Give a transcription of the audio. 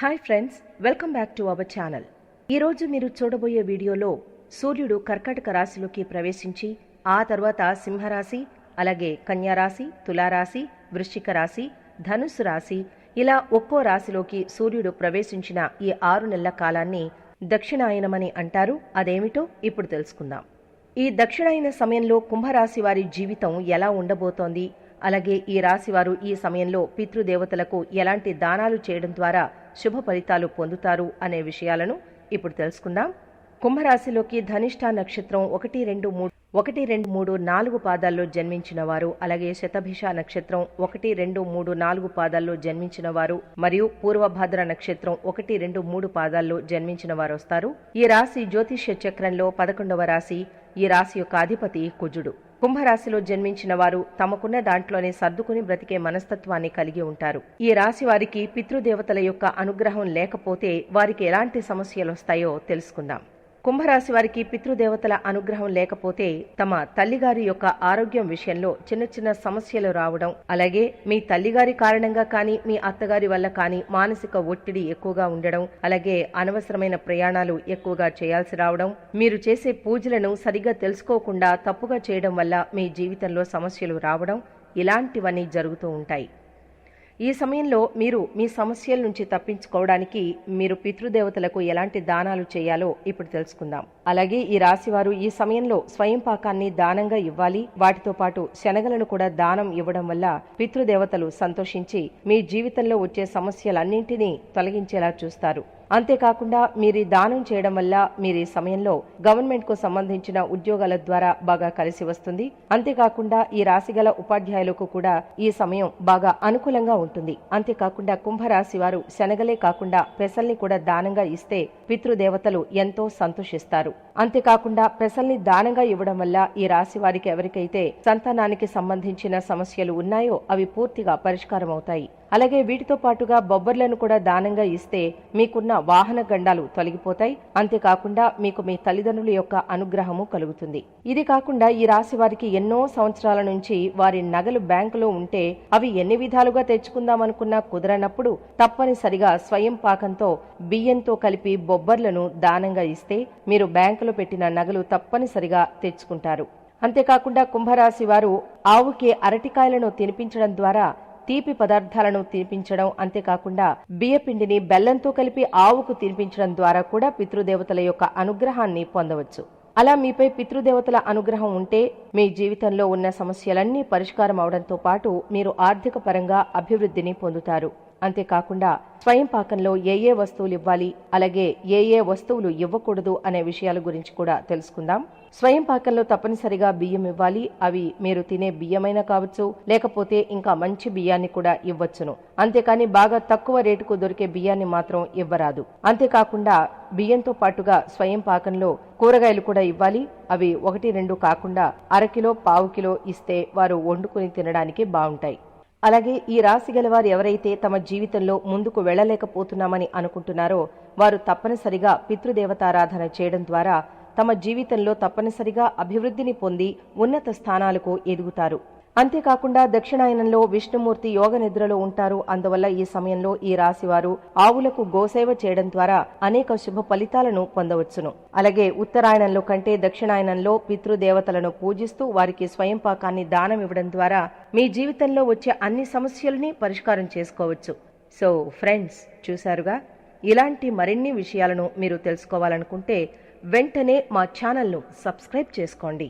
Hi friends welcome back to our channel ఈరోజు మీరు చూడబోయే వీడియోలో సూర్యుడు కర్కాటక రాశిలోకి ప్రవేశించి ఆ తర్వాత సింహరాశి అలాగే కన్యారాశి తులారాశి వృశ్చిక రాశి ధనుస్సు రాశి ఇలా ఒక్కో రాశిలోకి సూర్యుడు ప్రవేశించిన ఈ ఆరు నెలల కాలాన్ని దక్షిణాయనమని అంటారు. అదేమిటో ఇప్పుడు తెలుసుకుందాం. ఈ దక్షిణాయన సమయంలో కుంభరాశి వారి జీవితం ఎలా ఉండబోతోంది? అలాగే ఈ రాశి వారు ఈ సమయంలో పితృదేవతలకు ఎలాంటి దానాలు చేయడం ద్వారా శుభ ఫలితాలు పొందుతారు అనే విషయాలను ఇప్పుడు తెలుసుకుందాం. కుంభరాశిలోకి ధనిష్ట నక్షత్రం ఒకటి రెండు మూడు ఒకటి రెండు మూడు నాలుగు పాదాల్లో జన్మించిన వారు అలాగే శతభిష నక్షత్రం ఒకటి రెండు మూడు నాలుగు పాదాల్లో జన్మించిన వారు మరియు పూర్వభాద్ర నక్షత్రం ఒకటి రెండు మూడు పాదాల్లో జన్మించిన వారు వస్తారు ఈ రాశి జ్యోతిష్య చక్రంలో పదకొండవ రాశి ఈ రాశి యొక్క అధిపతి కుజుడు. కుంభరాశిలో జన్మించిన వారు తమకున్న దాంట్లోనే సర్దుకుని బ్రతికే మనస్తత్వాన్ని కలిగి ఉంటారు. ఈ రాశి వారికి పితృదేవతల యొక్క అనుగ్రహం లేకపోతే వారికి ఎలాంటి సమస్యలు వస్తాయో తెలుసుకుందాం. కుంభరాశి వారికి పితృదేవతల అనుగ్రహం లేకపోతే తమ తల్లిగారి యొక్క ఆరోగ్యం విషయంలో చిన్న చిన్న సమస్యలు రావడం అలాగే మీ తల్లిగారి కారణంగా కానీ మీ అత్తగారి వల్ల కానీ మానసిక ఒత్తిడి ఎక్కువగా ఉండడం అలాగే అనవసరమైన ప్రయాణాలు ఎక్కువగా చేయాల్సి రావడం మీరు చేసే పూజలను సరిగా తెలుసుకోకుండా తప్పుగా చేయడం వల్ల మీ జీవితంలో సమస్యలు రావడం ఇలాంటివన్నీ జరుగుతూ ఉంటాయి. ఈ సమయంలో మీరు మీ సమస్యల నుంచి తప్పించుకోవడానికి మీరు పితృదేవతలకు ఎలాంటి దానాలు చేయాలో ఇప్పుడు తెలుసుకుందాం. అలాగే ఈ రాశివారు ఈ సమయంలో స్వయం పాకాన్ని దానంగా ఇవ్వాలి. వాటితో పాటు శనగలను కూడా దానం ఇవ్వడం వల్ల పితృదేవతలు సంతోషించి మీ జీవితంలో వచ్చే సమస్యలన్నింటినీ తొలగించేలా చూస్తారు. అంతేకాకుండా మీరు దానం చేయడం వల్ల మీరు ఈ సమయంలో గవర్నమెంట్కు సంబంధించిన ఉద్యోగాల ద్వారా బాగా కలిసి వస్తుంది. అంతేకాకుండా ఈ రాశిగల ఉపాధ్యాయులకు కూడా ఈ సమయం బాగా అనుకూలంగా ఉంటుంది. అంతేకాకుండా కుంభరాశి వారు శనగలే కాకుండా పెసల్ని కూడా దానంగా ఇస్తే పితృదేవతలు ఎంతో సంతోషిస్తారు. అంతేకాకుండా పెసల్ని దానంగా ఇవ్వడం వల్ల ఈ రాశి వారికి ఎవరికైతే సంతానానికి సంబంధించిన సమస్యలు ఉన్నాయో అవి పూర్తిగా పరిష్కారమవుతాయి. అలాగే వీటితో పాటుగా బొబ్బర్లను కూడా దానంగా ఇస్తే మీకున్న వాహన గండాలు తొలగిపోతాయి. అంతేకాకుండా మీకు మీ తల్లిదండ్రుల యొక్క అనుగ్రహము కలుగుతుంది. ఇది కాకుండా ఈ రాశి వారికి ఎన్నో సంవత్సరాల నుంచి వారి నగలు బ్యాంకులో ఉంటే అవి ఎన్ని విధాలుగా తెచ్చుకుందామనుకున్నా కుదరనప్పుడు తప్పనిసరిగా స్వయం పాకంతో బియ్యంతో కలిపి బొబ్బర్లను దానంగా ఇస్తే మీరు బ్యాంకులో పెట్టిన నగలు తప్పనిసరిగా తెచ్చుకుంటారు. అంతేకాకుండా కుంభరాశి వారు ఆవుకి అరటికాయలను తినిపించడం ద్వారా తీపి పదార్థాలను తినిపించడం అంతేకాకుండా బియ్యపిండిని బెల్లంతో కలిపి ఆవుకు తినిపించడం ద్వారా కూడా పితృదేవతల యొక్క అనుగ్రహాన్ని పొందవచ్చు. అలా మీపై పితృదేవతల అనుగ్రహం ఉంటే మీ జీవితంలో ఉన్న సమస్యలన్నీ పరిష్కారం అవడంతో పాటు మీరు ఆర్థిక పరంగా అభివృద్ధిని పొందుతారు. అంతేకాకుండా స్వయం పాకంలో ఏ ఏ వస్తువులు ఇవ్వాలి అలాగే ఏ ఏ వస్తువులు ఇవ్వకూడదు అనే విషయాల గురించి కూడా తెలుసుకుందాం. స్వయం పాకంలో తప్పనిసరిగా బియ్యం ఇవ్వాలి అవి మీరు తినే బియ్యమైనా కావచ్చు లేకపోతే ఇంకా మంచి బియ్యాన్ని కూడా ఇవ్వచ్చును. అంతేకాని బాగా తక్కువ రేటుకు దొరికే బియ్యాన్ని మాత్రం ఇవ్వరాదు. అంతేకాకుండా బియ్యంతో పాటుగా స్వయం పాకంలో కూరగాయలు కూడా ఇవ్వాలి అవి ఒకటి రెండు కాకుండా అరకిలో పావు కిలో ఇస్తే వారు వండుకుని తినడానికి బాగుంటాయి. అలాగే ఈ రాశి గలవారు ఎవరైతే తమ జీవితంలో ముందుకు వెళ్ళలేకపోతున్నామని అనుకుంటున్నారో వారు తప్పనిసరిగా పితృదేవతారాధన చేయడం ద్వారా తమ జీవితంలో తప్పనిసరిగా అభివృద్ధిని పొంది ఉన్నత స్థానాలకు ఎదుగుతారు. అంతేకాకుండా దక్షిణాయనంలో విష్ణుమూర్తి యోగ నిద్రలో ఉంటారు. అందువల్ల ఈ సమయంలో ఈ రాశివారు ఆవులకు గోసేవ చేయడం ద్వారా అనేక శుభ ఫలితాలను పొందవచ్చును. అలాగే ఉత్తరాయణంలో కంటే దక్షిణాయనంలో పితృదేవతలను పూజిస్తూ వారికి స్వయం పాకాన్ని దానం ఇవ్వడం ద్వారా మీ జీవితంలో వచ్చే అన్ని సమస్యల్ని పరిష్కారం చేసుకోవచ్చు. సో ఫ్రెండ్స్ చూశారుగా? ఇలాంటి మరిన్ని విషయాలను మీరు తెలుసుకోవాలనుకుంటే వెంటనే మా ఛానల్ను సబ్స్క్రైబ్ చేసుకోండి.